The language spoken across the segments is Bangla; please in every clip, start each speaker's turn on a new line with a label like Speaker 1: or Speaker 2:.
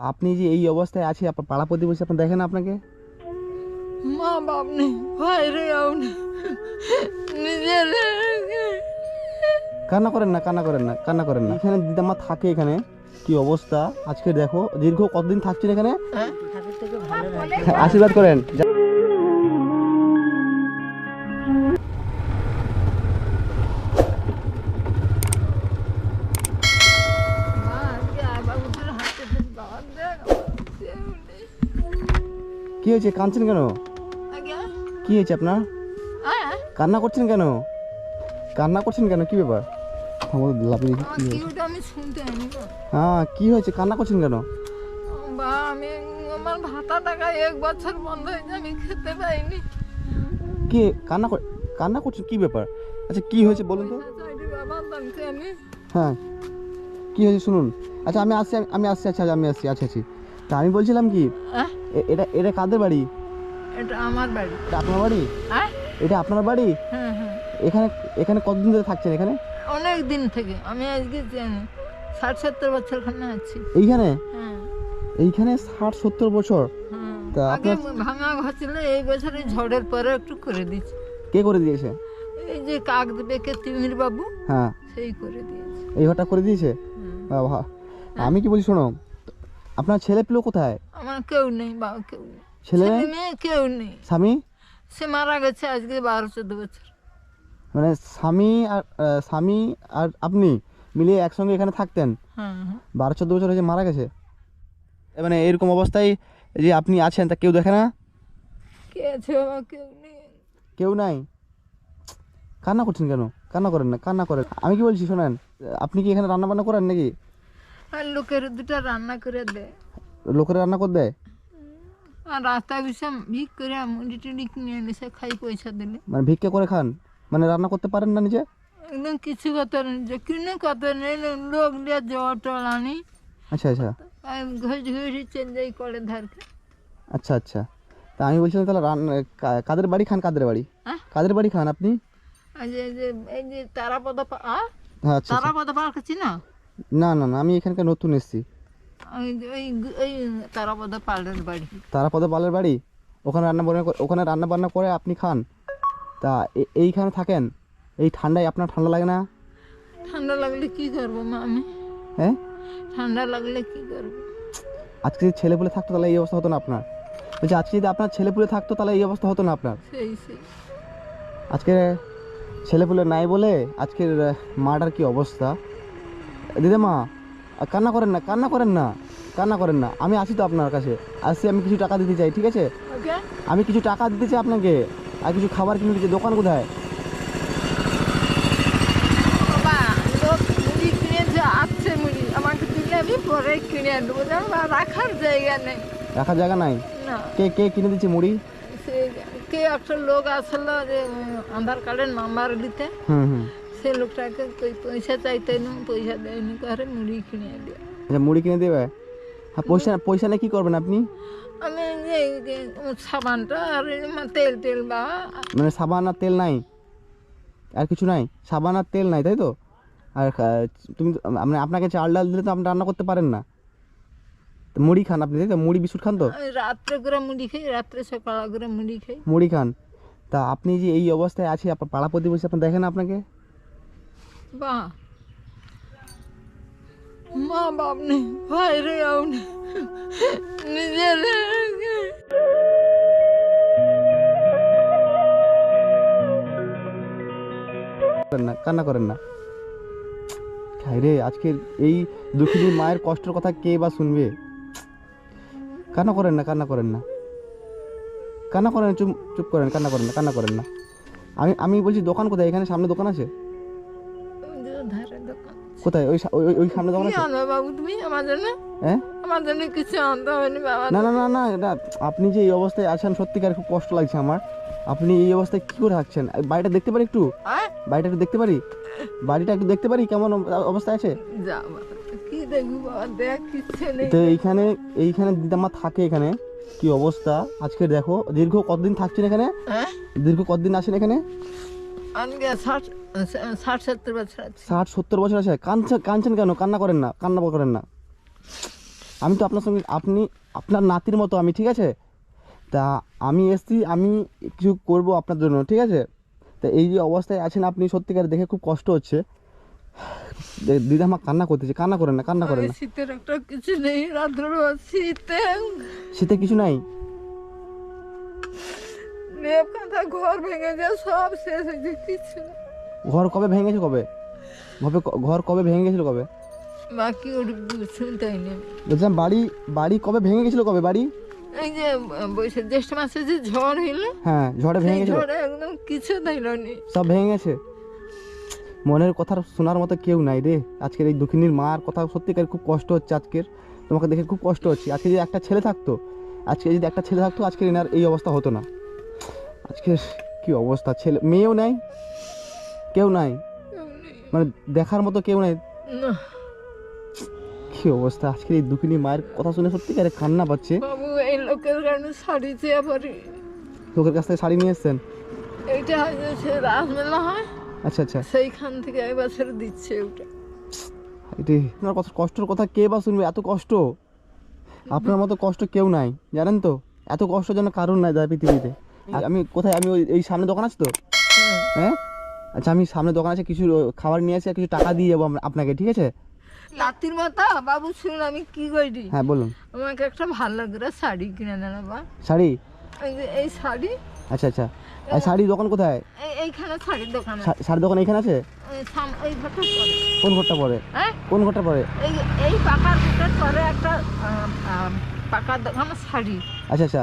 Speaker 1: আপনি যে এই অবস্থায় আছে আপনার পাড়া প্রতিবেশী আপনি দেখেন আপনাকে?
Speaker 2: মা বাপ নেই ভাইরাও নেই নিজের
Speaker 1: কান্না করেন না কান্না করেন না কান্না করেন না। এখানে দিদামা থাকে এখানে কি অবস্থা? আজকে দেখো দীর্ঘ কতদিন থাকছেন এখানে? আশীর্বাদ করেন। কি হয়েছে? কাঁদছেন কেন? কি হয়েছে আপনার? কান্না করছেন কেন? কান্না করছেন কেন? কি ব্যাপার? দেখি কি হয়েছে?
Speaker 2: আমি শুনতে
Speaker 1: হ্যাঁ কি হয়েছে? কান্না করছেন কেন?
Speaker 2: বা আমি আমার ভাতা টাকা এক বছর বন্ধ হয়েছে আমি খেতে পাইনি।
Speaker 1: কি? কান্না কর- কান্না করছেন? কি ব্যাপার? আচ্ছা কি হয়েছে বলুন তো। হ্যাঁ। কি হয়েছে শুনুন। আচ্ছা আমি আসছি আমি আসছি আচ্ছা আমি আসছি আচ্ছা আচ্ছা। তা আমি বলছিলাম কি এটা এটা কাদের বাড়ি?
Speaker 2: এটা আমার বাড়ি।
Speaker 1: এটা আপনার বাড়ি?
Speaker 2: হ্যাঁ
Speaker 1: এটা আপনার বাড়ি?
Speaker 2: হ্যাঁ হ্যাঁ
Speaker 1: এখানে এখানে কতদিন ধরে থাকছেন এখানে?
Speaker 2: অনেক দিন থেকে। আমি আজকে জানি ষাট সত্তর বছর খানে আছি।
Speaker 1: এইখানে?
Speaker 2: হ্যাঁ।
Speaker 1: এইখানে ষাট সত্তর বছর?
Speaker 2: হ্যাঁ
Speaker 1: তা আপনার-
Speaker 2: ভাঙা ঘর ছিল এই বছর ঝড়ের পরে একটু করে দিয়েছে।
Speaker 1: কে করে দিয়েছে?
Speaker 2: এই যে কাক বেকে তিমির বাবু
Speaker 1: হ্যাঁ।
Speaker 2: সেই করে দিয়েছে।
Speaker 1: এই ঘরটা করে দিয়েছে? বাবা আমি কি বলছি শোনো আপনার ছেলে পেল কোথায়?
Speaker 2: আমার কেউ নেই বাবা কেউ নেই।
Speaker 1: ছেলে
Speaker 2: ছেলে? মেয়ে কেউ নেই।
Speaker 1: স্বামী?
Speaker 2: সে মারা গেছে আজকে বারো চোদ্দ বছর।
Speaker 1: মানে স্বামী আর আহ, স্বামী আর আপনি মিলিয়ে একসঙ্গে এখানে থাকতেন?
Speaker 2: হ্যাঁ হ্যাঁ।
Speaker 1: বারো চোদ্দ বছর হয়েছে মারা গেছে? এ মানে এরকম অবস্থায় যে আপনি আছেন তা কেউ দেখে না?
Speaker 2: কে আছে বাবা কেউ নেই।
Speaker 1: কেউ নাই? কান্না করছেন কেন? কান্না করেন না কান্না করেন। আমি কি বলছি শোনেন আপনি কি এখানে রান্না বান্না করেন নাকি?
Speaker 2: আর লোকের দুটা রান্না করে দেয়
Speaker 1: লোকেরা রান্না করে দেয়?
Speaker 2: আর রাস্তায় বসে ভিক করে মুড়ি টুড়ি কিনে এনে সে খাই পয়সা দিলে।
Speaker 1: মানে ভিক্ষা করে খান? মানে রান্না করতে পারেন না নিজে?
Speaker 2: একদম কিছু কথা নেই যে কিনে কথা নেই লোক দিয়ে জল টল আনি।
Speaker 1: আচ্ছা আচ্ছা।
Speaker 2: ঘষ ঘষি চলে যাই করে ধারকে
Speaker 1: আচ্ছা আচ্ছা। তা আমি বলছিলাম তাহলে রান্না কাদের বাড়ি খান কাদের বাড়ি?
Speaker 2: হ্যাঁ?
Speaker 1: কাদের বাড়ি খান আপনি?
Speaker 2: আর যে এই যে তারাপদ পা-
Speaker 1: হ্যাঁ আচ্ছা আচ্ছা।
Speaker 2: তারাপদ পার্ক আছে না?
Speaker 1: না না না আমি এখানকার নতুন এসেছি।
Speaker 2: তারাপদ পালের বাড়ি।
Speaker 1: তারাপদ পালের বাড়ি? ওখানে রান্না বান্না করে- ওখানে রান্না বান্না করে আপনি খান। তা এইখানে থাকেন? এই ঠান্ডায় আপনার ঠান্ডা লাগে না?
Speaker 2: ঠান্ডা লাগলে কি করব মা আমি
Speaker 1: হ্যাঁ?
Speaker 2: ঠান্ডা লাগলে কি করব?
Speaker 1: আজকে যদি ছেলেপুলে থাকতো তাহলে এই অবস্থা হতো না আপনার। বলছি আজকে যদি আপনার ছেলেপুলে থাকতো তাহলে এই অবস্থা হতো না আপনার। আজকে ছেলেপুলে নাই বলে আজকের মাটার কি অবস্থা? দিদিমা কান্না করেন না কান্না করেন না কান্না করেন না। আমি আছি তো আপনার কাছে। আসছি আমি কিছু টাকা দিতে চাই ঠিক আছে? আমি কিছু টাকা দিতে চাই আপনাকে। আর কিছু খাবার কিনে দিতে দোকান কোথায়?
Speaker 2: রাখার জায়গা নেই।
Speaker 1: রাখার জায়গা নাই? কে কে কিনে দিচ্ছে মুড়ি?
Speaker 2: কে একটা লোক আসলো আধার কার্ডের নাম্বার দিতে।
Speaker 1: হুম হুম।
Speaker 2: সে লোকটাকে কই পয়সা চাইতে না পয়সা দেয়নি করে মুড়ি কিনে দিয়ে
Speaker 1: আচ্ছা মুড়ি কিনে দেবে হ্যাঁ পয়সা পয়সা নিয়ে কী করবেন আপনি
Speaker 2: আমি যে সাবানটা আর তেল তেল বা
Speaker 1: মানে সাবান আর তেল নাই আর কিছু নাই সাবান আর তেল নাই তাই তো আর তুমি মানে আপনাকে চাল ডাল দিলে তো আপনি রান্না করতে পারেন না তো মুড়ি খান আপনি তাই তো মুড়ি বিস্কুট খান তো
Speaker 2: রাত্রে করে মুড়ি খাই রাত্রে সকাল করে মুড়ি খাই
Speaker 1: মুড়ি খান তা আপনি যে এই অবস্থায় আছে আপনার পাড়া প্রতিবেশী আপনি দেখেন আপনাকে
Speaker 2: মা। বাপ নেই ভাইরাও নেই নিজের
Speaker 1: করেন না, কান্না করেন না। রে আজকের এই দুঃখিনী মায়ের কষ্টের কথা কে বা শুনবে? কান্না করেন না, কান্না করেন না। কান্না করেন চুপ চুপ করেন, কান্না করেন না, কান্না করেন না। আমি আমি বলছি দোকান কোথায়? এখানে সামনে দোকান আছে? কোথায়? ওই ওই সামনে দোকান
Speaker 2: আনবে বাবু তুমি? আমার জন্য?
Speaker 1: হ্যাঁ?
Speaker 2: আমার জন্য কিছু আনতে হবে না বাবা।
Speaker 1: না না না না এটা আপনি যে এই অবস্থায় আছেন সত্যিকার খুব কষ্ট লাগছে আমার। আপনি এই অবস্থায় কী করে থাকছেন? বাড়িটা দেখতে পারি একটু? বাড়িটা একটু দেখতে পারি? বাড়িটা একটু দেখতে পারি? কেমন অব- অবস্থায় আছে? তো এইখানে এইখানে দিদামা থাকে এখানে। কি অবস্থা? আজকে দেখো দীর্ঘ কতদিন থাকছেন এখানে?
Speaker 2: হ্যাঁ?
Speaker 1: দীর্ঘ কতদিন আছেন এখানে?
Speaker 2: আজকে ষাট সত্তর বছর আছে।
Speaker 1: ষাট সত্তর বছর আছে? কাঁদছেন কাঁদছেন কেন? কান্না করেন না কান্না করেন না। আমি তো আপনার সঙ্গে আপনি আপনার নাতির মতো আমি ঠিক আছে? তা আমি এসছি আমি কিছু করব আপনার জন্য ঠিক আছে? তা এই যে অবস্থায় আছেন আপনি সত্যিকার দেখে খুব কষ্ট হচ্ছে। দে- দিদামা কান্না করতেছে কান্না করেন না কান্না করেন না।
Speaker 2: শীতের একটা কিছু নেই রাত্র শীতে
Speaker 1: শীতে কিছু নাই?
Speaker 2: ঘর ভেঙে যায় সব শেষ হয়েছে কিছু নেই।
Speaker 1: ঘর কবে ভেঙেছে কবে? ঘবে ঘর কবে ভেঙে গেছিল কবে?
Speaker 2: বাকি ওর শুনতেই নেই।
Speaker 1: বলছিলাম বাড়ি বাড়ি কবে ভেঙে গেছিল কবে বাড়ি?
Speaker 2: এই যে বৈশাখ জ্যৈষ্ঠ মাসে যে ঝড় হইল
Speaker 1: হ্যাঁ ঝড়ে ভেঙে গেছিল
Speaker 2: ঝড়ে একদম কিছু দিল নি।
Speaker 1: সব ভেঙে গেছে মনের কথা শোনার মতো কেউ নাই রে। আজকের এই দুঃখিনীর মার কথা সত্যিকার খুব কষ্ট হচ্ছে আজকের। তোমাকে দেখে খুব কষ্ট হচ্ছে। আজকে যদি একটা ছেলে থাকতো আজকে যদি একটা ছেলে থাকতো আজকে এনার এই অবস্থা হতো না। আজকের কি অবস্থা? ছেলে মেয়েও নাই কেউ নাই। মানে দেখার মতো কেউ নাই।
Speaker 2: না।
Speaker 1: কি অবস্থা? আজকে এই দুঃখিনী মায়ের কথা শুনে সত্যি সত্যিকারে কান্না পাচ্ছে?
Speaker 2: বাবু এই লোকের কারণে শাড়ি চেয়ে পারি
Speaker 1: লোকের কাছ থেকে শাড়ি নিয়ে এসছেন?
Speaker 2: এইটা সে রাসমেলা হয়।
Speaker 1: আচ্ছা আচ্ছা।
Speaker 2: সেইখান থেকে এবার ছেড়ে দিচ্ছে ওটা।
Speaker 1: এটি আপনার কত কষ্টের কথা কে বা শুনবে? এত কষ্ট? আপনার মতো কষ্ট কেউ নাই জানেন তো? এত কষ্ট যেন কারণ নাই দাদা পৃথিবীতে। আর আমি কোথায়? আমি ওই এই সামনে দোকান আছে তো? হ্যাঁ? আচ্ছা আমি সামনে দোকান আছে কিছু খাবার নিয়ে আসি আর কিছু টাকা দিয়ে যাব আপনাকে ঠিক আছে?
Speaker 2: লাতির মাথা? বাবু শুন আমি কি করি
Speaker 1: হ্যাঁ বলুন।
Speaker 2: আমাকে একটা ভালো করে শাড়ি কিনে দেন বা
Speaker 1: শাড়ি?
Speaker 2: এই শাড়ি?
Speaker 1: আচ্ছা আচ্ছা। আর শাড়ি দোকান কোথায়?
Speaker 2: এই এইখানে শাড়ির দোকানে
Speaker 1: শা- শাড়ি দোকান এখানে আছে?
Speaker 2: এই ঘরটা পরে।
Speaker 1: কোন ঘরটা পরে?
Speaker 2: হ্যাঁ?
Speaker 1: কোন ঘরটা পরে?
Speaker 2: এই এই পাকার ঘরটার পরে একটা পাকার দোকান শাড়ি।
Speaker 1: আচ্ছা আচ্ছা।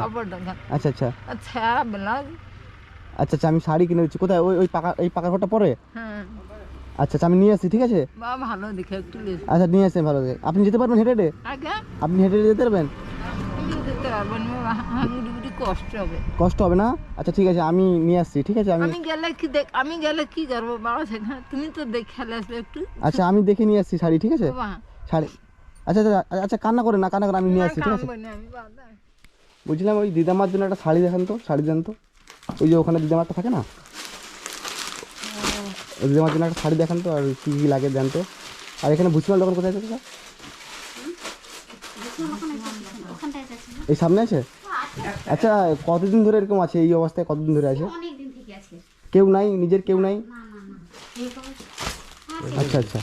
Speaker 1: আচ্ছা আচ্ছা।
Speaker 2: আচ্ছা ব্লাউজ
Speaker 1: আচ্ছা আচ্ছা আমি শাড়ি কিনে দিচ্ছি। কোথায়? ওই ওই পাকা এই পাকা ঘরটা পরে?
Speaker 2: হ্যাঁ।
Speaker 1: আচ্ছা আচ্ছা আমি নিয়ে আসছি ঠিক আছে?
Speaker 2: বা ভালো দেখে একটু লেস।
Speaker 1: আচ্ছা নিয়ে আসছেন ভালো করে আপনি যেতে পারবেন হেঁটে হেঁটে?
Speaker 2: আগে
Speaker 1: আপনি হেঁটে হেঁটে যেতে পারবেন?
Speaker 2: যেতে গুড়ি কষ্ট হবে।
Speaker 1: কষ্ট হবে না? আচ্ছা ঠিক আছে আমি নিয়ে আসছি ঠিক আছে আমি
Speaker 2: আমি গেলে কি দেখ আমি গেলে কি করব? বাবা সেখানে তুমি তো দেখে আসবে একটু।
Speaker 1: আচ্ছা আমি দেখে নিয়ে আসছি শাড়ি ঠিক আছে? শাড়ি। আচ্ছা আচ্ছা আচ্ছা কান্না করে না কান্না করে আমি নিয়ে আসছি ঠিক আছে? বুঝলাম ওই দিদামার জন্য একটা শাড়ি দেখান তো শাড়ি দেন তো। ওই যে ওখানে দিদি দিদামারটা থাকে না? দিদি আমার জন্য একটা শাড়ি দেখান তো আর কী কী লাগে দেন তো। আর এখানে ভুসিমাল দোকান কোথায় আছে? এই সামনে আছে? আচ্ছা কতদিন ধরে এরকম আছে? এই অবস্থায় কতদিন ধরে আছে? কেউ নাই? নিজের কেউ নাই? আচ্ছা আচ্ছা।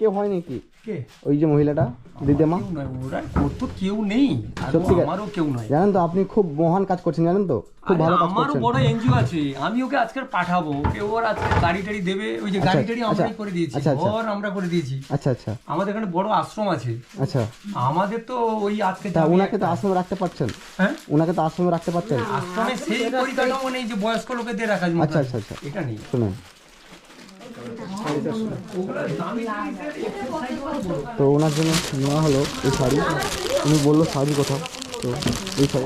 Speaker 1: কেউ হয় নাকি
Speaker 3: কে?
Speaker 1: ওই যে মহিলাটা দিদিমা?
Speaker 3: ওরা তো কেউ নেই।
Speaker 1: সত্যিকার?
Speaker 3: আমারও কেউ নয়
Speaker 1: জানেন তো আপনি খুব মহান কাজ করছেন জানেন তো? খুব ভালো কাজ
Speaker 3: আমারও
Speaker 1: করছেন।
Speaker 3: বড় এনজিও আছে আমি ওকে আজকে পাঠাবো। ওকে ওর আজকে গাড়ি টাড়ি দেবে ওই যে
Speaker 1: আচ্ছা,
Speaker 3: গাড়ি টাড়ি
Speaker 1: আচ্ছা,
Speaker 3: করে দিয়েছি
Speaker 1: আচ্ছা।
Speaker 3: ঘর আমরা করে দিয়েছি।
Speaker 1: আচ্ছা আচ্ছা।
Speaker 3: আমাদের এখানে বড় আশ্রম আছে।
Speaker 1: আচ্ছা।
Speaker 3: আমাদের তো ওই আজকে
Speaker 1: তা ওনাকে তো আশ্রমে রাখতে পারছেন?
Speaker 3: হ্যাঁ?
Speaker 1: ওনাকে তো আশ্রমে রাখতে পারছেন?
Speaker 3: আশ্রমে সেই পরিকাঠামো নেই যে বয়স্ক লোকেদের মতো।
Speaker 1: আচ্ছা, আচ্ছা, আচ্ছা।
Speaker 3: এটা নেই।
Speaker 1: শুনুন। তো ওনার জন্য নেওয়া হলো এই শাড়ি। উনি বলল শাড়ি কোথাও। তো এই শাড়ি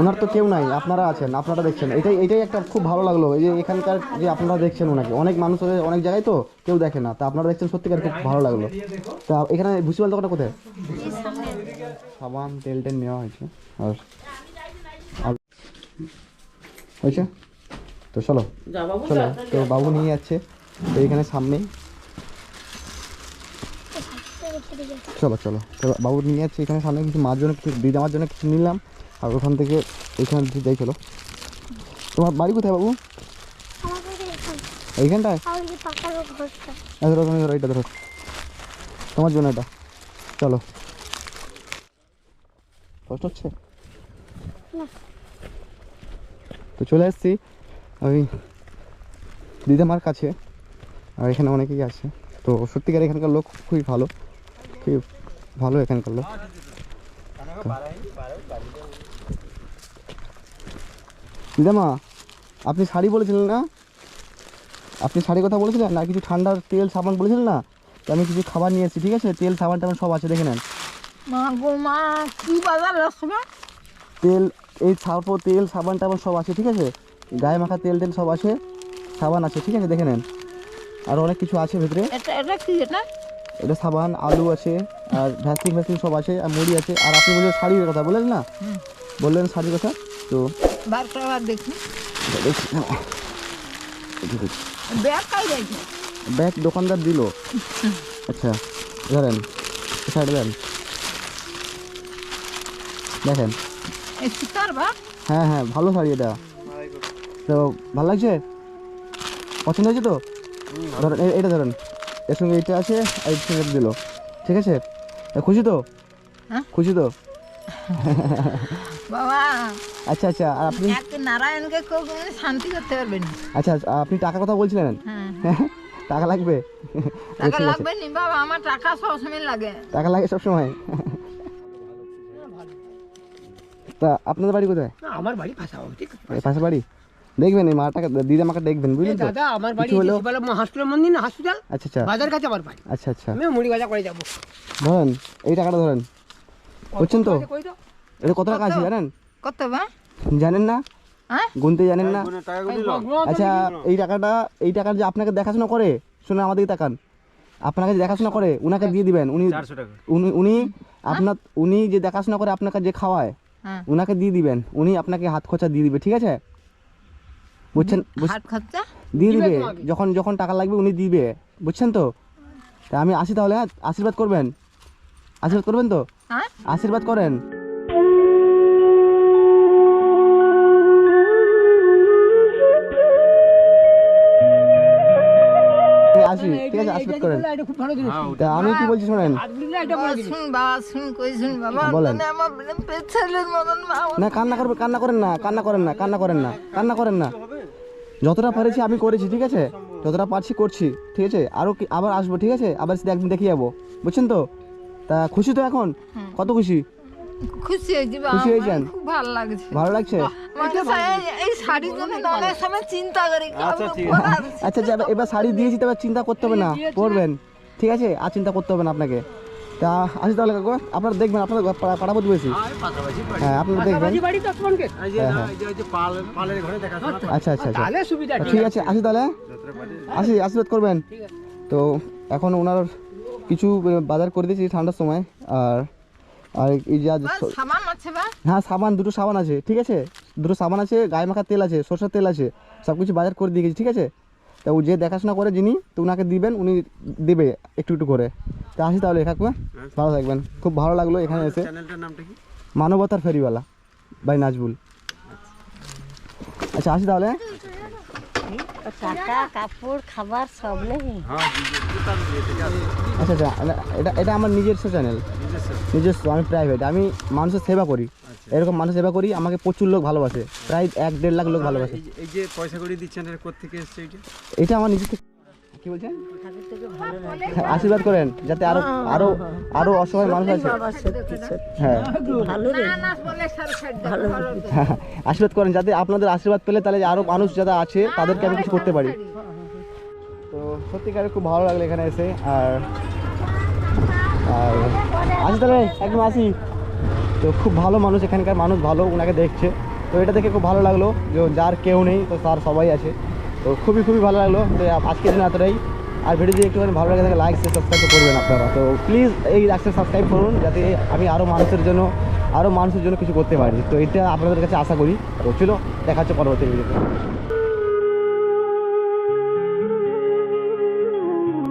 Speaker 1: ওনার তো কেউ নাই আপনারা আছেন আপনারা দেখছেন। এটাই এটাই একটা খুব ভালো লাগল এই যে এখানকার যে আপনারা দেখছেন ওনাকে। অনেক মানুষ অনেক জায়গায় তো কেউ দেখে না। তা আপনারা দেখছেন সত্যিকার খুব ভালো লাগল। তা এখানে ভুসিমাল দোকানটা কোথায়? সাবান তেল টেল নেওয়া হয়েছে। আর হয়েছে? তো চলো। চলো। তো বাবু নিয়ে যাচ্ছে। তো এখানে সামনেই চলো। চলো তো বাবু নিয়ে যাচ্ছে এখানে সামনে কিছু মার জন্য কিছু দিদি আমার জন্য কিছু নিলাম। আর ওখান থেকে এখানে যাই চলো। তোমার বাড়ি কোথায় বাবু? এইখানটায়? এই ধরো তুমি ধরো এটা ধরো। তোমার জন্য এটা। চলো। কষ্ট হচ্ছে? তো চলে এসেছি। ওই দিদামার কাছে। আর এখানে অনেকেই আছে। তো সত্যিকার এখানকার লোক খুবই ভালো। খুবই ভালো এখানকার লোক। দিদামা আপনি শাড়ি বলেছিলেন না? আপনি শাড়ি কথা বলেছিলেন না? কিছু ঠান্ডার তেল সাবান বলেছিলেন না? তো আমি কিছু খাবার নিয়ে এসেছি ঠিক আছে? তেল সাবান টাবান সব আছে দেখে নেন। তেল এই সার্ফো তেল সাবান টাবান সব আছে ঠিক আছে? গায়ে মাখা তেল টেল সব আছে সাবান আছে ঠিক আছে? দেখে নেন। আর অনেক কিছু আছে ভেতরে।
Speaker 2: এটা এটা কি এটা?
Speaker 1: এটা সাবান আলু আছে আর ভ্যাসলিন ভ্যাসলিন সব আছে আর মুড়ি আছে আর আপনি বললেন শাড়ির কথা বললেন না? বললেন শাড়ির কথা? তো
Speaker 2: বার করাবার দেখি
Speaker 1: এটা দেখছি না। এই যে দেখছি।
Speaker 2: ব্যাগ? কাই দেখি
Speaker 1: ব্যাগ দোকানদার দিল। আচ্ছা ধরেন সাইডে দেন দেখেন। হ্যাঁ হ্যাঁ ভালো শাড়ি এটা। তো ভালো লাগছে? পছন্দ হয়েছে তো? ধরেন এটা ধরেন। এর সঙ্গে এটা আছে আর এর সঙ্গে দিল। ঠিক আছে? খুশি তো?
Speaker 2: হ্যাঁ?
Speaker 1: খুশি তো?
Speaker 2: বাবা
Speaker 1: আচ্ছা আচ্ছা আর আপনি?
Speaker 2: নারায়ণকে কেউ শান্তি করতে পারবে
Speaker 1: আচ্ছা আপনি টাকার কথা বলছিলেন?
Speaker 2: হ্যাঁ।
Speaker 1: টাকা লাগবে?
Speaker 2: টাকা লাগবে নি বাবা আমার টাকা সবসময় লাগে।
Speaker 1: টাকা লাগে সবসময়? তা আপনাদের বাড়ি কোথায়?
Speaker 4: আমার বাড়ি
Speaker 1: বাড়ি? দেখবেন এই মাটাকে দিদি আমাকে দেখবেন বুঝলেন তো?
Speaker 4: দাদা আমার বাড়ি শিবালা মহাস্কুলের মন্দির না হসপিটাল
Speaker 1: আচ্ছা আচ্ছা।
Speaker 4: বাজার কাছে আমার বাড়ি।
Speaker 1: আচ্ছা আচ্ছা।
Speaker 4: আমি মুড়ি বাজার করে যাব।
Speaker 1: ধরেন এই টাকাটা ধরেন। বুঝছেন তো? এটা কত টাকা আছে জানেন?
Speaker 2: কত বা?
Speaker 1: জানেন না?
Speaker 2: হ্যাঁ?
Speaker 1: গুনতে জানেন না? আচ্ছা এই টাকাটা এই টাকার যে আপনাকে দেখাশোনা করে শুনে আমাদেরকে তাকান। আপনাকে যে দেখাশোনা করে উনাকে দিয়ে দিবেন। উনি উনি উনি আপনার উনি যে দেখাশোনা করে আপনাকে যে খাওয়ায়
Speaker 2: হ্যাঁ।
Speaker 1: উনাকে দিয়ে দিবেন। উনি আপনাকে হাত খরচা দিয়ে দিবে ঠিক আছে? বুঝছেন?
Speaker 2: খরচা?
Speaker 1: দিয়ে
Speaker 4: দিবে
Speaker 1: যখন যখন টাকা লাগবে উনি দিবে। বুঝছেন তো? তা আমি আসি তাহলে হ্যাঁ? আশীর্বাদ করবেন? আশীর্বাদ করবেন তো?
Speaker 2: হ্যাঁ।
Speaker 1: আশীর্বাদ করেন। আমি আসি ঠিক আছে আশীর্বাদ করেন।
Speaker 4: এটা খুব ভালো জিনিস।
Speaker 1: তা আমি কি বলছি শোনেন?
Speaker 2: বাবা
Speaker 1: বলেন।
Speaker 2: মানে
Speaker 1: না কান্না করবে কান্না করেন না কান্না করেন না কান্না করেন না কান্না করেন না। যতটা পারেছি আমি করেছি ঠিক আছে? যতটা পারছি করছি ঠিক আছে? আরও কি আবার আসব ঠিক আছে? আবার সেটা একদিন দেখে যাব। বুঝছেন তো? তা খুশি তো এখন? কত খুশি?
Speaker 2: খুশি হয়েছি
Speaker 1: খুশি হয়েছেন?
Speaker 2: খুব ভালো লাগছে।
Speaker 1: ভালো লাগছে?
Speaker 2: এই- এই শাড়ির জন্য না সময় চিন্তা করি
Speaker 1: আচ্ছা আচ্ছা এবার- এবার শাড়ি দিয়েছি তবে চিন্তা করতে হবে না। পরবেন। ঠিক আছে? আর চিন্তা করতে হবে না আপনাকে। তা আসি তাহলে কাকু। আপনারা দেখবেন আপনার পাড়া পাড়া প্রতিবেশী হ্যাঁ আপনারা দেখবেন। হ্যাঁ আচ্ছা আচ্ছা আচ্ছা। ঠিক আছে। আসি তাহলে। আসি আশীর্বাদ করবেন। তো এখন ওনার কিছু বাজার করে দিয়েছি ঠান্ডার সময়। আর আর এই যে হ্যাঁ সাবান দুটো সাবান আছে ঠিক আছে? দুটো সাবান আছে গায়ে মাখার তেল আছে সরষের তেল আছে সব কিছু বাজার করে দিয়ে গেছি ঠিক আছে? তা ও যে দেখাশোনা করে যিনি তো ওনাকে দিবেন উনি দেবে একটু একটু করে। তা আসি তাহলে কাকুয়া ভালো থাকবেন। খুব ভালো লাগল এখানে এসে। মানবতার ফেরিওয়ালা বাই নাজবুল। আচ্ছা আসি তাহলে
Speaker 5: টাকা কাপড় খাবার সব নেই।
Speaker 1: আচ্ছা আচ্ছা এটা- এটা আমার নিজস্ব চ্যানেল নিজস্ব আমি প্রাইভেট আমি মানুষের সেবা করি। এরকম মানুষের সেবা করি আমাকে প্রচুর লোক ভালোবাসে। প্রায় এক দেড় লাখ লোক ভালোবাসে।
Speaker 6: এই যে- পয়সা করে দিচ্ছেন এটা কোথেকে এসছে এটা
Speaker 1: এটা আমার নিজের থেকে কি বলছেন? আশীর্বাদ করেন যাতে আরও আরও আরও অসহায় মানুষ আছে। হ্যাঁ।
Speaker 5: ভালো রে।
Speaker 2: না বলে সার সাইড
Speaker 1: হ্যাঁ, আশীর্বাদ করেন যাতে আপনাদের আশীর্বাদ পেলে তাহলে আরও মানুষ যারা আছে তাদেরকে আমি কিছু করতে পারি। তো সত্যিকারে খুব ভালো লাগল এখানে এসে আর আর আসি তাহলে একদম আসি। তো খুব ভালো মানুষ এখানকার মানুষ ভালো ওনাকে দেখছে। তো এটা দেখে খুব ভালো লাগল যে যার কেউ নেই তো তার সবাই আছে। তো খুবই খুবই ভালো লাগল তো আজকের দিন এতটাই। আর ভিডিও যদি একটুখানি ভালো লাগে থাকে লাইক শেয়ার সাবস্ক্রাইব করবেন আপনারা। তো প্লিজ এই লাইকটা সাবস্ক্রাইব করুন, যাতে আমি আরও মানুষের জন্য আরও মানুষের জন্য কিছু করতে পারি। তো এটা আপনাদের কাছে আশা করি। তো চলো, দেখা হচ্ছে পরবর্তী ভিডিওতে